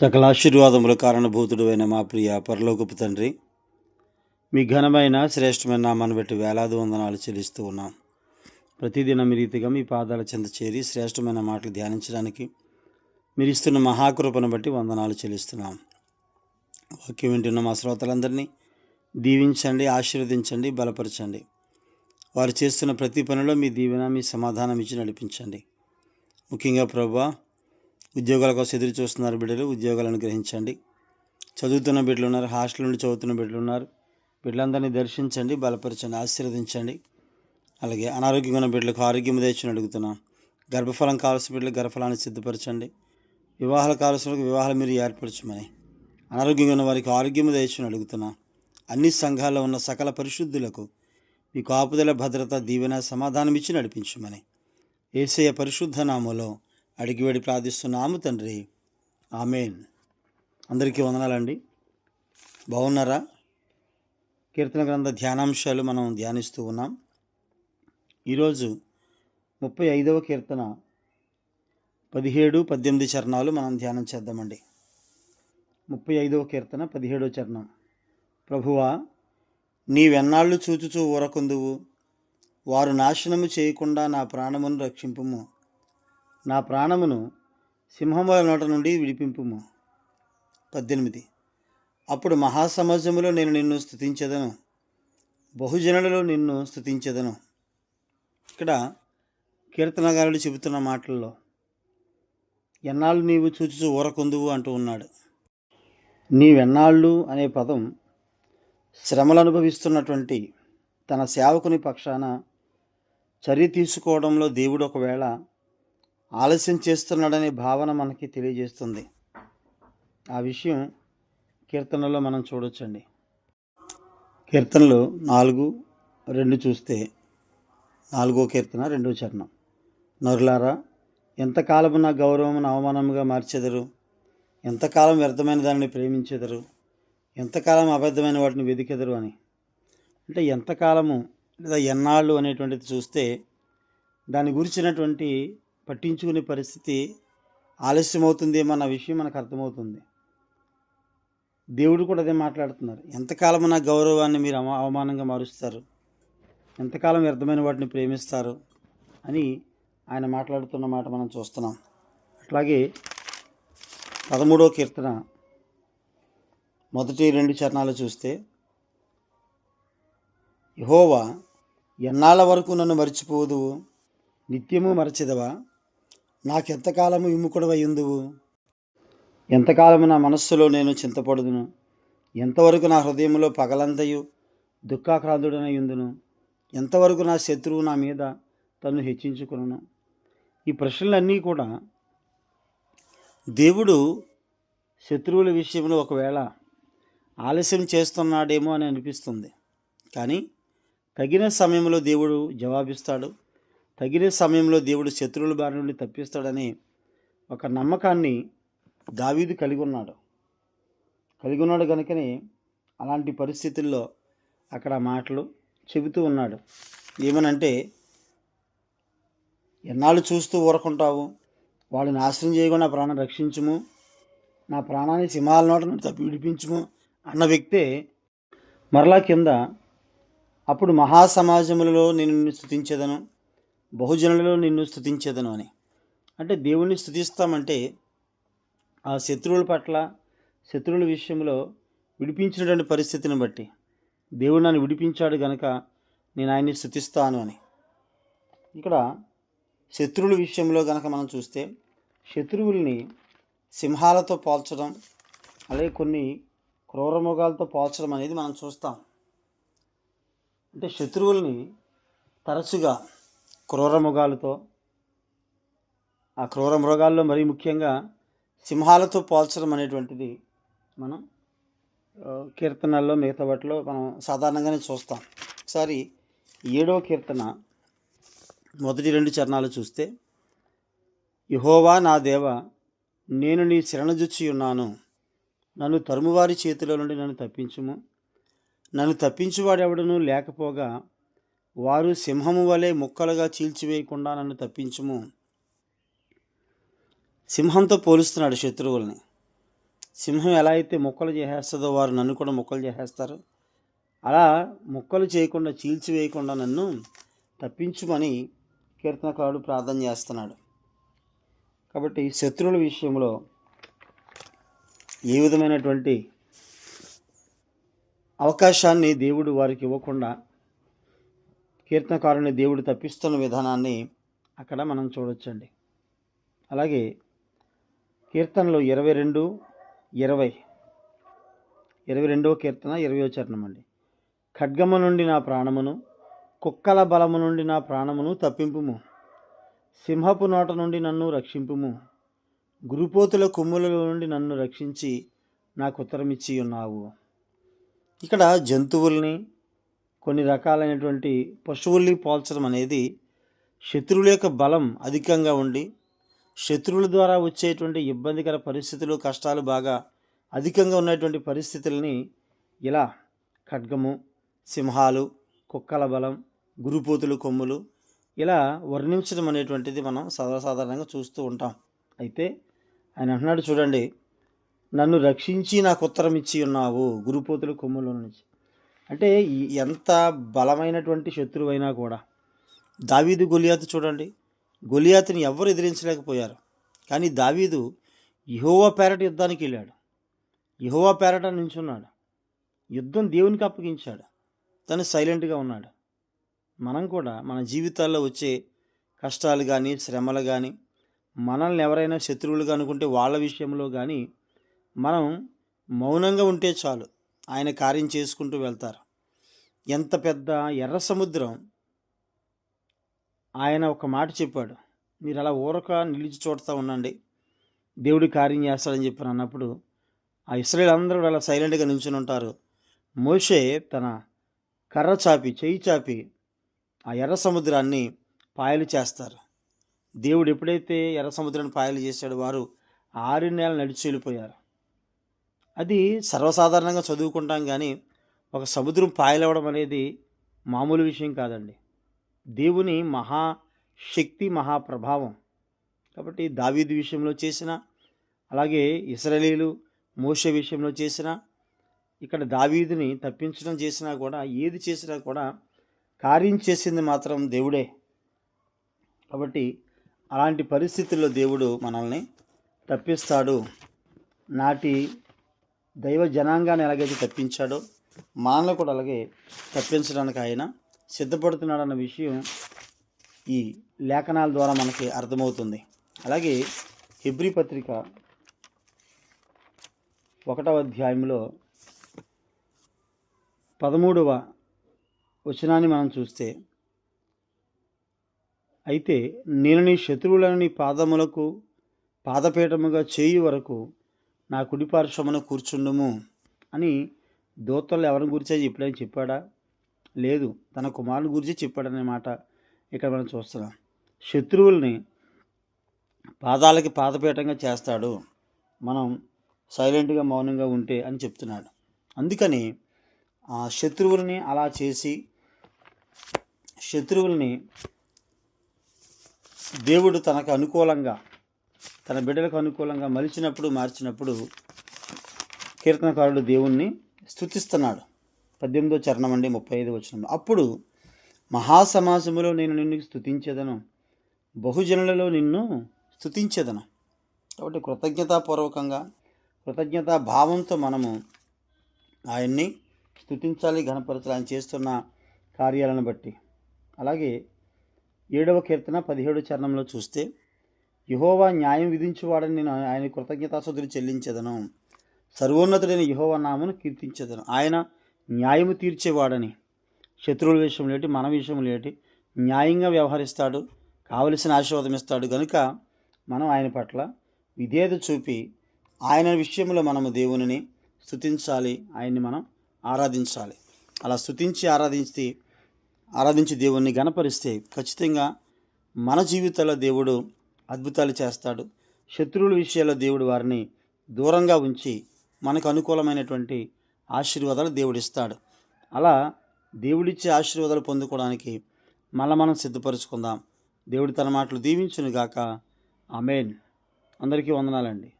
సకల ఆశీర్వాదములు కారణభూతుడు అయిన మా ప్రియ పరలోకపు తండ్రి మీ ఘనమైన శ్రేష్టమైన నామాన్ని బట్టి వేలాది వందనాలు చెల్లిస్తూ ఉన్నాం. ప్రతిదినం ఈ రీతిగా మీ పాదాల చెంత చేరి శ్రేష్టమైన మాటలు ధ్యానించడానికి మీరు ఇస్తున్న మహాకృపను బట్టి వందనాలు చెల్లిస్తున్నాం. వాక్యం వింటున్న మా శ్రోతలందరినీ దీవించండి ఆశీర్వదించండి బలపరచండి. వారు చేస్తున్న ప్రతి పనిలో మీ దీవెన మీ సమాధానం ఇచ్చి నడిపించండి. ముఖ్యంగా ప్రభా ఉద్యోగాల కోసం ఎదురు చూస్తున్నారు బిడ్డలు. ఉద్యోగాలు గ్రహించండి చదువుతున్న బిడ్డలు ఉన్నారు. హాస్టల్ నుండి చదువుతున్న బిడ్డలు ఉన్నారు. బిడ్డలందరినీ దర్శించండి బలపరచండి ఆశీర్వదించండి. అలాగే అనారోగ్యంగా ఉన్న బిడ్డలకు ఆరోగ్యం తెచ్చుని అడుగుతున్నాం. గర్భఫలం కావాల్సిన బిడ్డలకు గర్భఫలాన్ని సిద్ధపరచండి. వివాహాలు కావాల్సిన వివాహాలు మీరు ఏర్పరచమని అనారోగ్యంగా ఉన్న వారికి ఆరోగ్యం తెచ్చుని అడుగుతున్నాం. అన్ని సంఘాల్లో ఉన్న సకల పరిశుద్ధులకు మీ కాపుదల భద్రత దీవెన సమాధానం ఇచ్చి నడిపించమని. ఏసయ్య పరిశుద్ధ నామలో అడిగి వేడి ప్రార్థిస్తున్నాము తండ్రి. ఆమెన్. అందరికీ వందనాలండి. బాగున్నారా? కీర్తన గ్రంథ ధ్యానాంశాలు మనం ధ్యానిస్తూ ఉన్నాం. ఈరోజు ముప్పై ఐదవ కీర్తన పదిహేడు పద్దెనిమిది చరణాలు మనం ధ్యానం చేద్దామండి. ముప్పై ఐదవ కీర్తన పదిహేడవ చరణం. ప్రభువా నీవెన్నాళ్ళు చూచుచూ ఊరకుందువు? వారు నాశనము చేయకుండా నా ప్రాణమును రక్షింపుము. నా ప్రాణమును సింహముల నోట నుండి విడిపింపుము. పద్దెనిమిది. అప్పుడు మహాసమాజములో నేను నిన్ను స్థుతించదను బహుజనులలో నిన్ను స్థుతించదను ఇక్కడ కీర్తనగారుడు చెబుతున్న మాటల్లో ఎన్నాళ్ళు నీవు చూచుచు ఊరకుందువు అంటూ ఉన్నాడు. నీవెన్నాళ్ళు అనే పదం శ్రమలు అనుభవిస్తున్నటువంటి తన సేవకుని పక్షాన చర్య తీసుకోవడంలో దేవుడు ఒకవేళ ఆలస్యం చేస్తున్నాడనే భావన మనకి తెలియజేస్తుంది. ఆ విషయం కీర్తనలో మనం చూడొచ్చండి. కీర్తనలు నాలుగు రెండు చూస్తే నాలుగో కీర్తన రెండో చరణం. నరులారా ఎంతకాలము నా గౌరవమును అవమానముగా మార్చెదరు? ఎంతకాలం వ్యర్థమైన దానిని ప్రేమించెదరు? ఎంతకాలం అబద్ధమైన వాటిని వెదికెదరు అని? అంటే ఎంతకాలము లేదా ఎన్నాళ్ళు అనేటువంటిది చూస్తే దాని గురించినటువంటి పట్టించుకునే పరిస్థితి ఆలస్యమవుతుందేమో అన్న విషయం మనకు అర్థమవుతుంది. దేవుడు కూడా అదే మాట్లాడుతున్నారు. ఎంతకాలం నా గౌరవాన్ని మీరు అవమానంగా మారుస్తారు? ఎంతకాలం వ్యర్థమైన వాటిని ప్రేమిస్తారు? అని ఆయన మాట్లాడుతున్న మాట మనం చూస్తున్నాం. అట్లాగే పదమూడవ కీర్తన మొదటి రెండు చరణాలు చూస్తే యహోవా ఎన్నాళ్ళ వరకు నన్ను మర్చిపోదు? నిత్యము మరచిదవా? నాకెంతకాలము విముఖుడవై ఉందువు ఎంతకాలము నా మనస్సులో నేను చింతపడుదును? ఎంతవరకు నా హృదయంలో పగలంతయు దుఃఖాక్రాంతుడనై ఉందును ఎంతవరకు నా శత్రువు నా మీద తను హెచ్చించుకును ఈ ప్రశ్నలన్నీ కూడా దేవుడు శత్రువుల విషయంలో ఒకవేళ ఆలస్యం చేస్తున్నాడేమో అని అనిపిస్తుంది. కానీ తగిన సమయంలో దేవుడు జవాబిస్తాడు. తగిన సమయంలో దేవుడు శత్రువుల బారి నుండి తప్పిస్తాడని ఒక నమ్మకాన్ని దావీదు కలిగి ఉన్నాడు కలిగి ఉన్నాడు కనుకనే అలాంటి పరిస్థితుల్లో అక్కడ మాటలు చెబుతూ ఉన్నాడు. ఏమనంటే ఎన్నాళ్ళు చూస్తూ ఊరకుంటావు? వాళ్ళని నాశనం చేయకుండా నా ప్రాణం రక్షించము. నా ప్రాణాన్ని సింహాల నోట నుండి తప్పి విడిపించుము అన్న వ్యక్తే మరలా కింద అప్పుడు మహాసమాజములలో నేను నిన్ను స్థుతించేదను బహుజనులలో నిన్ను స్థుతించేదను అని. అంటే దేవుణ్ణి స్థుతిస్తామంటే ఆ శత్రువుల పట్ల శత్రువుల విషయంలో విడిపించినటువంటి పరిస్థితిని బట్టి దేవుడు నన్ను విడిపించాడు గనక నేను ఆయన్ని స్థుతిస్తాను అని. ఇక్కడ శత్రువుల విషయంలో గనక మనం చూస్తే శత్రువుల్ని సింహాలతో పోల్చడం అలాగే కొన్ని క్రూరమృగాలతో పోల్చడం అనేది మనం చూస్తాం. అంటే శత్రువుల్ని తరచుగా క్రూర మృగాలతో ఆ క్రూర మృగాల్లో మరీ ముఖ్యంగా సింహాలతో పోల్చడం అనేటువంటిది మనం కీర్తనల్లో మిగతా వాటిలో మనం సాధారణంగానే చూస్తాం. ఒకసారి ఏడవ కీర్తన మొదటి రెండు చరణాలు చూస్తే యహోవా నా దేవ నేను నీ శరణజుచ్చి ఉన్నాను నన్ను తరుమువారి చేతిలో నుండి నన్ను తప్పించుము. నన్ను తప్పించువాడెవడను లేకపోగా వారు సింహము వలె ముక్కలుగా చీల్చివేయకుండా నన్ను తప్పించుము. సింహంతో పోలుస్తున్నాడు శత్రువుల్ని. సింహం ఎలా అయితే మొక్కలు చేసేస్తుందో వారు నన్ను కూడా మొక్కలు చేసేస్తారు. అలా మొక్కలు చేయకుండా చీల్చివేయకుండా నన్ను తప్పించుమని కీర్తనకారుడు ప్రార్థన చేస్తున్నాడు. కాబట్టి శత్రువుల విషయంలో ఏ విధమైనటువంటి అవకాశాన్ని దేవుడు వారికి ఇవ్వకుండా కీర్తనకారుని దేవుడు తప్పిస్తున్న విధానాన్ని అక్కడ మనం చూడొచ్చండి. అలాగే కీర్తనలు ఇరవై రెండు ఇరవై. ఇరవై రెండవ కీర్తన ఇరవయో చరణం అండి ఖడ్గము నుండి నా ప్రాణమును కుక్కల బలము నుండి నా ప్రాణమును తప్పింపుము. సింహపు నోట నుండి నన్ను రక్షింపుము. గురుపోతుల కొమ్ముల నుండి నన్ను రక్షించి నాకు ఉత్తరమిచ్చి ఉన్నావు ఇక్కడ జంతువుల్ని కొన్ని రకాలైనటువంటి పశువుల్ని పోల్చడం అనేది శత్రువుల యొక్క బలం అధికంగా ఉండి శత్రువుల ద్వారా వచ్చేటువంటి ఇబ్బందికర పరిస్థితులు కష్టాలు బాగా అధికంగా ఉన్నటువంటి పరిస్థితుల్ని ఇలా ఖడ్గము సింహాలు కుక్కల బలం గురుపోతులు కొమ్ములు ఇలా వర్ణించడం అనేటువంటిది మనం సర్వసాధారణంగా చూస్తూ ఉంటాం. అయితే ఆయన అంటున్నాడు చూడండి నన్ను రక్షించి నాకు ఉత్తరం ఇచ్చి ఉన్నావు గురుపోతులు కొమ్ముల నుంచి అంటే ఎంత బలమైనటువంటి శత్రువైనా కూడా. దావీదు గొలియాతు చూడండి. గొలియాతుని ఎవరు ఎదిరించలేకపోయారు. కానీ దావీదు యహోవా పేరట యుద్ధానికి వెళ్ళాడు. యహోవా పేరట నించున్నాడు. యుద్ధం దేవునికి అప్పగించాడు. తను సైలెంట్గా ఉన్నాడు. మనం కూడా మన జీవితాల్లో వచ్చే కష్టాలు కానీ శ్రమలు కానీ మనల్ని ఎవరైనా శత్రువులుగా అనుకుంటే వాళ్ళ విషయంలో కానీ మనం మౌనంగా ఉంటే చాలు. ఆయన కార్యం చేసుకుంటూ వెళ్తారు. ఎంత పెద్ద ఎర్ర సముద్రం? ఆయన ఒక మాట చెప్పాడు. మీరు అలా ఊరక నిలిచి చూడతా ఉండండి. దేవుడి కార్యం చేస్తాడని చెప్పి అన్నప్పుడు ఆ ఇస్రాయేల్ అందరూ అలా సైలెంట్గా నిల్చుని ఉంటారు. మోషే తన కర్ర చాపి చెయ్యి చాపి ఆ ఎర్ర సముద్రాన్ని పాయలు చేస్తారు. దేవుడు ఎప్పుడైతే ఎర్ర సముద్రాన్ని పాయలు చేశాడో వారు ఆరు నెలలు నడిచి వెళ్ళిపోయారు. అది సర్వసాధారణంగా చదువుకుంటాం కానీ ఒక సముద్రం పాయలవడం అనేది మామూలు విషయం కాదండి. దేవుని మహాశక్తి మహాప్రభావం కాబట్టి దావీదు విషయంలో చేసిన అలాగే ఇస్రాయేలీలు మోష విషయంలో చేసిన ఇక్కడ దావీదుని తప్పించడం చేసినా కూడా ఏది చేసినా కూడా కార్యం చేసింది మాత్రం దేవుడే. కాబట్టి అలాంటి పరిస్థితుల్లో దేవుడు మనల్ని తప్పిస్తాడు. నాటి దైవ జనాంగాన్ని ఎలాగైతే తప్పించాడో మానలు కూడా అలాగే తప్పించడానికి ఆయన సిద్ధపడుతున్నాడన్న విషయం ఈ లేఖనాల ద్వారా మనకి అర్థమవుతుంది. అలాగే హిబ్రి పత్రిక ఒకటవ అధ్యాయంలో పదమూడవ వచనాన్ని మనం చూస్తే అయితే నేను నీ శత్రువులను నీ పాదములకు పాదపీఠముగా చేయి వరకు నా కుడిపార్శ్వమున కూర్చుండము అని దూతలు ఎవరిని గురించి ఎప్పుడైనా చెప్పాడా? లేదు తన కుమారుని గురించి చెప్పాడనే మాట ఇక్కడ మనం చూస్తున్నాం. శత్రువుల్ని పాదాలకి పాదపీఠంగా చేస్తాడు. మనం సైలెంట్గా మౌనంగా ఉంటే అని చెప్తున్నాడు. అందుకని ఆ శత్రువుల్ని అలా చేసి శత్రువుల్ని దేవుడు తనకు అనుకూలంగా తన బిడ్డలకు అనుకూలంగా మలిచినప్పుడు మార్చినప్పుడు కీర్తనకారుడు దేవుణ్ణి స్థుతిస్తున్నాడు పద్దెనిమిదో చరణం అండి ముప్పై ఐదు వచ్చిన అప్పుడు మహాసమాజములో నేను నిన్ను స్థుతించేదను బహుజనులలో నిన్ను స్థుతించేదను కాబట్టి కృతజ్ఞతాపూర్వకంగా కృతజ్ఞతా భావంతో మనము ఆయన్ని స్తుతించాలి ఘనపరచాలి ఆయన చేస్తున్న కార్యాలను బట్టి. అలాగే ఏడవ కీర్తన పదిహేడు చరణంలో చూస్తే యహోవా న్యాయం విధించువాడని నేను ఆయన కృతజ్ఞతాసుతులు చెల్లించేదను. సర్వోన్నతుడైన యహోవ నామను కీర్తించేదను. ఆయన న్యాయము తీర్చేవాడని. శత్రువుల విషయంలో ఏంటి మన విషయంలో ఏంటి న్యాయంగా వ్యవహరిస్తాడు కావలసిన ఆశీర్వాదం ఇస్తాడు. కనుక మనం ఆయన పట్ల విధేయత చూపి ఆయన విషయంలో మనము దేవునిని స్తుతించాలి ఆయన్ని మనం ఆరాధించాలి. అలా స్తుతించి ఆరాధించి ఆరాధించి దేవుణ్ణి గణపరిస్తే ఖచ్చితంగా మన జీవితంలో దేవుడు అద్భుతాలు చేస్తాడు. శత్రువుల విషయాల్లో దేవుడు వారిని దూరంగా ఉంచి మనకు అనుకూలమైనటువంటి ఆశీర్వాదాలు దేవుడిస్తాడు. అలా దేవుడిచ్చే ఆశీర్వాదాలు పొందుకోవడానికి మళ్ళీ మనం సిద్ధపరచుకుందాం. దేవుడి తన మాటలు దీవించునుగాక. Amen amen. అందరికీ వందనాలండి.